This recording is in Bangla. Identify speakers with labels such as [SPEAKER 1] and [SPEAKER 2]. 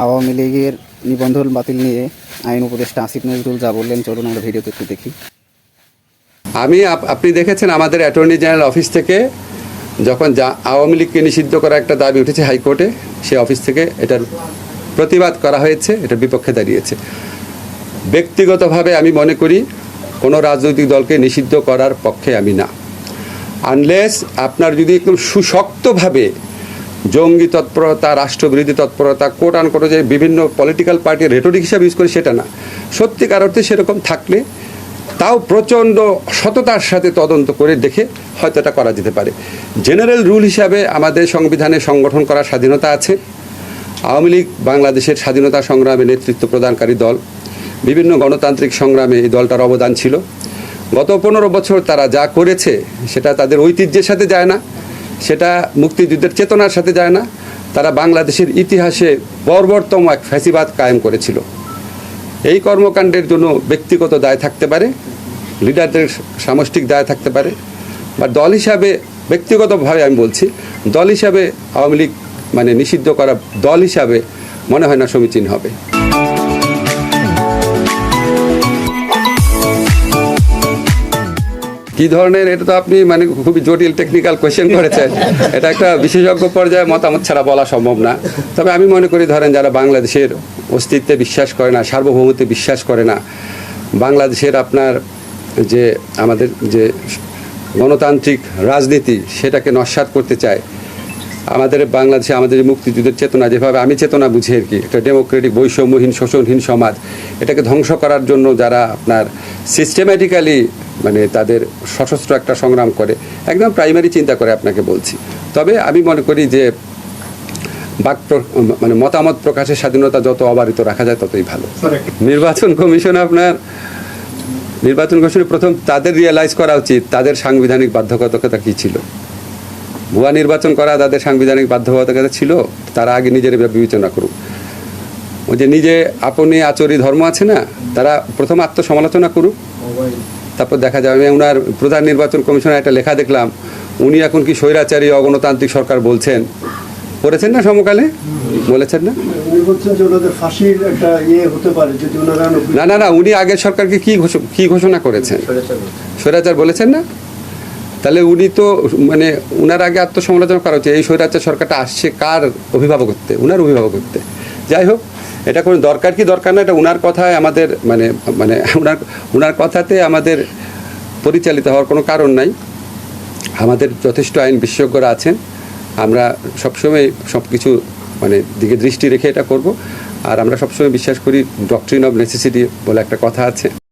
[SPEAKER 1] আওয়ামী লীগের নিবন্ধন বাতিল নিয়ে আইন উপদেষ্টা আসিফ নজরুল যা বললেন, চলুন আমরা ভিডিওতে একটু দেখি।
[SPEAKER 2] আমি আপ- আপনি দেখেছেন আমাদের অ্যাটর্নি জেনারেল অফিস থেকে যখন যা আওয়ামী লীগকে নিষিদ্ধ করা একটা দাবি উঠেছে হাইকোর্টে, সে অফিস থেকে এটার প্রতিবাদ করা হয়েছে, এটার বিপক্ষে দাঁড়িয়েছে। ব্যক্তিগতভাবে আমি মনে করি কোনো রাজনৈতিক দলকে নিষিদ্ধ করার পক্ষে আমি না। আনলেস আপনার যদি একদম সুশক্তভাবে জঙ্গি তৎপরতা, রাষ্ট্রবিরোধী তৎপরতা কোট আন করে যে বিভিন্ন পলিটিক্যাল পার্টির রেটরিক হিসাবে ইউজ করে সেটা না। সত্যিকার অর্থে সেরকম থাকলে তাও প্রচণ্ড সততার সাথে তদন্ত করে দেখে হয়তো এটা করা যেতে পারে। জেনারেল রুল হিসাবে আমাদের সংবিধানে সংগঠন করার স্বাধীনতা আছে। আওয়ামী লীগ বাংলাদেশের স্বাধীনতা সংগ্রামে নেতৃত্ব প্রদানকারী দল। বিভিন্ন গণতান্ত্রিক সংগ্রামে এই দলটার অবদান ছিল। গত পনেরো বছর তারা যা করেছে, সেটা তাদের ঐতিহ্যের সাথে যায় না। সেটা মুক্তিযুদ্ধের চেতনার সাথে যায় না। তারা বাংলাদেশের ইতিহাসে বর্বরতম এক ফ্যাসিবাদ কায়েম করেছিল। এই কর্মকাণ্ডের জন্য ব্যক্তিগত দায় থাকতে পারে, লিডারদের সামষ্টিক দায় থাকতে পারে, বা দল হিসাবে, ব্যক্তিগতভাবে আমি বলছি, দল হিসাবে আওয়ামী লীগ মানে নিষিদ্ধ করা দল হিসাবে মনে হয় না সমীচীন হবে। কি ধরনের, এটা তো আপনি মানে খুবই জটিল টেকনিক্যাল কোয়েশ্চেন করেছেন। এটা একটা বিশেষজ্ঞ পর্যায়ে মতামত ছাড়া বলা সম্ভব না। তবে আমি মনে করি, ধরেন যারা বাংলাদেশের অস্তিত্বে বিশ্বাস করে না, সার্বভৌমত্বে বিশ্বাস করে না, বাংলাদেশের আপনার যে আমাদের যে গণতান্ত্রিক রাজনীতি, সেটাকে নস্বাত করতে চায়, আমাদের বাংলাদেশে আমাদের মুক্তিযুদ্ধের চেতনা, যেভাবে আমি চেতনা বুঝি আর কি, একটা ডেমোক্রেটিক বৈষম্যহীন, শোষণহীন সমাজ, এটাকে ধ্বংস করার জন্য যারা আপনার সিস্টেম্যাটিক্যালি মানে তাদের সশস্ত্র একটা সংগ্রাম করে। একদম প্রাইমারি চিন্তা করে আপনাকে বলছি। তবে আমি মনে করি যে বাক মানে মতামত প্রকাশের স্বাধীনতা যত অবারিত রাখা যায় ততই ভালো। নির্বাচন কমিশন আপনার নির্বাচন কমিশনে প্রথম তাদের রিয়েলাইজ করা উচিত তাদের সাংবিধানিক বাধ্যবাধকতা কী ছিল। ভুয়া নির্বাচন করা তাদের সাংবিধানিক বাধ্যবাধকতা ছিল তারা আগে নিজের বিবেচনা করুক। ওই যে নিজে আপনি আচরি ধর্ম আছে না তারা প্রথম আত্মসমালোচনা করুক। তারপর দেখা যাবে আমি ওনার প্রধান নির্বাচন কমিশনের একটা লেখা দেখলাম উনি এখন কি স্বৈরাচারী অগণতান্ত্রিক সরকার বলছেন। পড়েছেন না সমকালে? বলেছেন না?
[SPEAKER 3] উনি বলছেন যে ওনাদের ফাঁসির একটা ইয়ে হতে পারে যদি ওনারা নব্বই-
[SPEAKER 2] না না না উনি আগের সরকারকে কি ঘোষ- কি ঘোষণা করেছেন? স্বৈরাচার বলেছেন না? তাহলে উনি তো মানে উনার আগে আত্মসমালোচনা করা হচ্ছে এই স্বৈরাচার সরকারটা আসছে কার অভিভাবকত্বে? উনার অভিভাবকত্বে। যাই হোক এটা কোনো দরকার কি? দরকার না, এটা উনার কথায় আমাদের মানে মানে উনার উনার কথাতে আমাদের পরিচালিত হওয়ার কোনো কারণ নাই। আমাদের যথেষ্ট আইন বিশেষজ্ঞরা আছেন। আমরা সবসময় সব কিছু মানে দিকে দৃষ্টি রেখে এটা করব। আর আমরা সবসময় বিশ্বাস করি ডক্ট্রিন অব নেসেসিটি বলে একটা কথা আছে।